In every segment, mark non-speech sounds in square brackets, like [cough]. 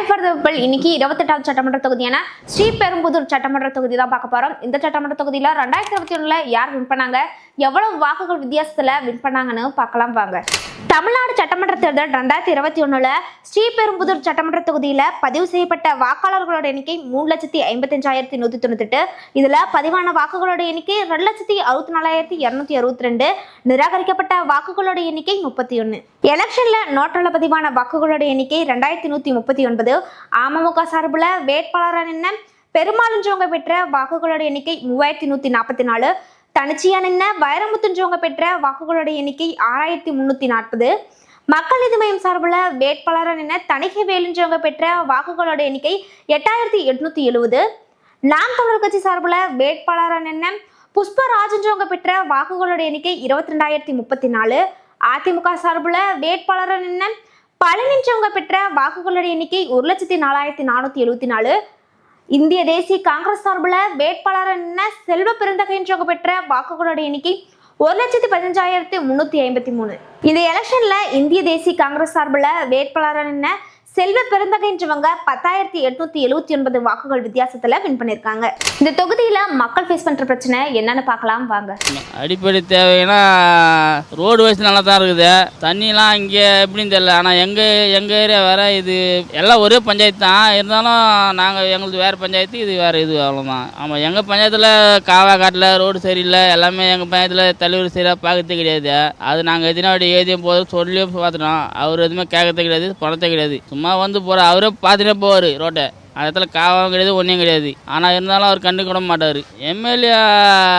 Time for people இன்னைக்கு இருபத்தெட்டாவது சட்டமன்ற தொகுதியான ஸ்ரீபெரும்புதூர் சட்டமன்ற தொகுதி தான் பார்க்க போறோம். இந்த சட்டமன்ற தொகுதியில ரெண்டாயிரத்தி இருபத்தி ஒண்ணுல யார் வின் பண்ணாங்க? எவ்வளவு வாக்குகள் வித்தியாசத்துல வின் பண்ணாங்கன்னு பார்க்கலாம் வாங்க. தமிழ்நாடு சட்டமன்ற தேர்தல் ரெண்டாயிரத்தி இருபத்தி ஒன்றில் ஸ்ரீபெரும்புதூர் சட்டமன்ற தொகுதியில் பதிவு செய்யப்பட்ட வாக்காளர்களோட எண்ணிக்கை மூணு லட்சத்தி ஐம்பத்தஞ்சாயிரத்தி நூற்றி தொண்ணூத்தெட்டு. இதில் பதிவான வாக்குகளோட எண்ணிக்கை ரெண்டு லட்சத்தி அறுபத்தி நாலாயிரத்தி இரநூத்தி அறுபத்தி ரெண்டு நிராகரிக்கப்பட்ட வாக்குகளோட எண்ணிக்கை முப்பத்தி ஒன்று எலெக்ஷனில் நோட்டில் பதிவான வாக்குகளோட எண்ணிக்கை ரெண்டாயிரத்தி நூற்றி முப்பத்தி ஒன்பது அமமுக சார்பில் வேட்பாளரான நின்ன பெற்ற வாக்குகளோட எண்ணிக்கை மூவாயிரத்தி நூற்றி நாற்பத்தி நாலு. தனிச்சியா நின்ன வைரமுத்துன்றவங்க பெற்ற வாக்குகளோட எண்ணிக்கை ஆறாயிரத்தி முன்னூத்தி நாற்பது. மக்கள் நீதி மையம் சார்பில் வேட்பாளராக நின்ன தணிகை வேலுன்றவங்க பெற்ற வாக்குகளோட எண்ணிக்கை எட்டாயிரத்தி எட்நூத்தி எழுபது நாம் தமிழர் கட்சி சார்பில் வேட்பாளராக நின்ன புஷ்பராஜன்றவங்க பெற்ற வாக்குகளோட எண்ணிக்கை இருபத்தி ரெண்டாயிரத்தி முப்பத்தி நாலு. அதிமுக சார்பில் வேட்பாளராக நின்ன பழனின்றவங்க பெற்ற வாக்குகளோட எண்ணிக்கை ஒரு லட்சத்தி நாலாயிரத்தி நானூற்றி எழுபத்தி நாலு. இந்திய தேசிய காங்கிரஸ் சார்பில் வேட்பாளர் என்ன? செல்வ பெருந்தகைன்றவங்க பெற்ற வாக்குகளோட எண்ணிக்கை ஒரு லட்சத்தி பதினஞ்சாயிரத்தி முந்நூற்றி ஐம்பத்தி மூணு. இந்த எலெக்ஷன்ல இந்திய தேசிய காங்கிரஸ் சார்பில் வேட்பாளர் என்ன? செல்வ பெருந்தகைன்றவங்க பத்தாயிரத்தி எட்நூத்தி எழுபத்தி ஒன்பது வாக்குகள் வித்தியாசத்துல வின் பண்ணியிருக்காங்க. இந்த தொகுதியில மக்கள் ஃபேஸ் பண்ற பிரச்சனை என்னன்னு பார்க்கலாம் வாங்க. அடிப்படை தேவைன்னா ரோடு வசதி நல்லா தான் இருக்குது. தண்ணிலாம் இங்கே எப்படின்னு தெரியல. ஆனால் எங்கள் எங்கள் ஏரியா வேறு இது எல்லாம் ஒரே பஞ்சாயத்து தான். இருந்தாலும் நாங்கள் எங்களுக்கு வேறு பஞ்சாயத்து இது வேறு இது அவ்வளோதான் ஆமாம் எங்கள் பஞ்சாயத்தில் காவா காட்டில் ரோடு சரியில்லை எல்லாமே எங்கள் பஞ்சாயத்தில் தலைவர் சரியாக பார்க்கறது கிடையாது. அது நாங்கள் அப்படி ஏதியும் போது சொல்லியும் பார்த்துட்டோம். அவர் எதுவுமே கேட்கறது கிடையாது பணத்தை கிடையாது. சும்மா வந்து போகிற அவரே பார்த்துட்டே போவார் ரோட்டை. அந்த இடத்துல காவாவும் கிடையாது ஒன்றும் கிடையாது. ஆனால் இருந்தாலும் அவர் கண்டு கூட மாட்டார். எம்எல்ஏ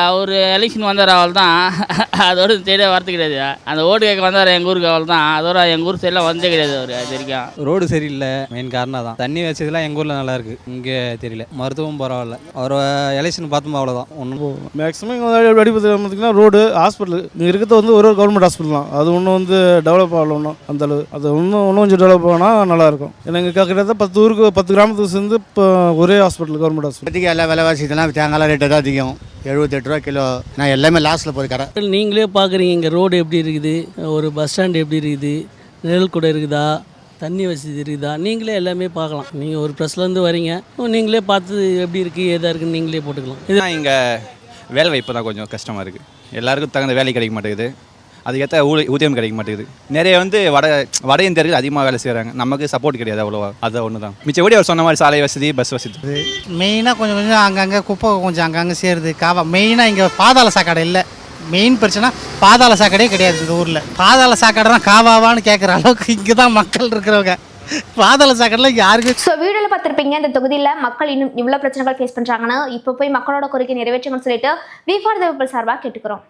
அவர் எலெக்ஷன் வந்தார் அவள் தான் [laughs] அதோட தேடியே வரது கிடையாது. அந்த ஓட்டு கேட்க வந்தார் எங்கள் ஊருக்கு அவள் தான் அதோட எங்கள் ஊர் சைடில் வந்தே கிடையாது அவர் அது வரைக்கும். ரோடு சரியில்லை. மெயின் காரணம் தான் தண்ணி வசதிலாம் எங்கள் ஊரில் நல்லா இருக்கு. இங்கே தெரியல. மருத்துவம் பரவாயில்ல. அவர் எலெக்ஷன் பார்த்தோம் அவ்வளோதான் ஒன்றும் மேக்ஸிமம் இங்கே அடிப்படை பார்த்தீங்கன்னா ரோடு ஹாஸ்பிட்டல் இங்கே இருக்கிறது வந்து ஒரு ஒரு கவர்மெண்ட் ஹாஸ்பிட்டல் தான். அது ஒன்றும் வந்து டெவலப் ஆகல ஒன்றும் அந்த அளவு. அது இன்னும் இன்னும் கொஞ்சம் டெவலப் ஆனால் நல்லாயிருக்கும் ஏன்னா இங்கே கிட்டத்தட்ட பத்து ஊருக்கு பத்து கிராமத்துக்கு சேர்ந்து இப்போ ஒரே ஹாஸ்பிட்டல் கவர்மெண்ட் ஹாஸ்பிட்டல் இப்போதைக்கு எல்லா விலைவாசி இதெல்லாம் தேங்காய் ரேட்டு தான் அதிகம். எழுபத்தெட்டு ரூபா கிலோ. நான் எல்லாமே லாஸ்ட்டில் போகுது கடை நீங்களே பார்க்குறீங்க இங்கே ரோடு எப்படி இருக்குது ஒரு பஸ் ஸ்டாண்ட் எப்படி இருக்குது நிழல் கூட இருக்குதா தண்ணி வசதி இருக்குதா நீங்களே எல்லாமே பார்க்கலாம். நீங்கள் ஒரு ப்ரெஸ்லேருந்து வரீங்க நீங்களே பார்த்து எப்படி இருக்குது ஏதா இருக்குன்னு நீங்களே போட்டுக்கலாம். இதுதான் இங்கே வேலை வாய்ப்பு தான் கொஞ்சம் கஷ்டமாக இருக்குது எல்லாருக்கும் தகுந்த வேலை கிடைக்க மாட்டேங்குது. அதுக்கேற்ற ஊ ஊதியம் கிடைக்க மாட்டேங்குது. நிறைய வந்து வட வட இந்தியர்கள் அதிகமாக வேலை செய்கிறாங்க நமக்கு சப்போர்ட் கிடையாது அவ்வளோவா. அது ஒன்று தான் மிச்சபடி அவர் சொன்ன மாதிரி சாலை வசதி பஸ் வசதி. மெயினாக கொஞ்சம் கொஞ்சம் அங்கங்கே குப்பை கொஞ்சம் அங்கங்கே சேருது. காவா மெயினாக இங்கே பாதாள சாக்கடை இல்லை. மெயின் பிரச்சனை பாதாள சாக்கடையே கிடையாது இந்த ஊரில். பாதாள சாக்கடைனா காவாவான்னு கேட்குற அளவுக்கு இங்கே தான் மக்கள் இருக்கிறவங்க. பாதாள சாக்கடையில் யாருக்கு ஸோ வீடியோல பார்த்திருப்பீங்க இந்த தொகுதியில மக்கள் இன்னும் இவ்வளவு பிரச்சனைகள் ஃபேஸ் பண்றாங்கன்னு. இப்போ போய் மக்களோட கோரிக்கை நிறைவேற்றுங்கன்னு சொல்லிட்டு வி ஃபார் த பீப்பிள் சார்பாக கேட்டுக்கிறோம்.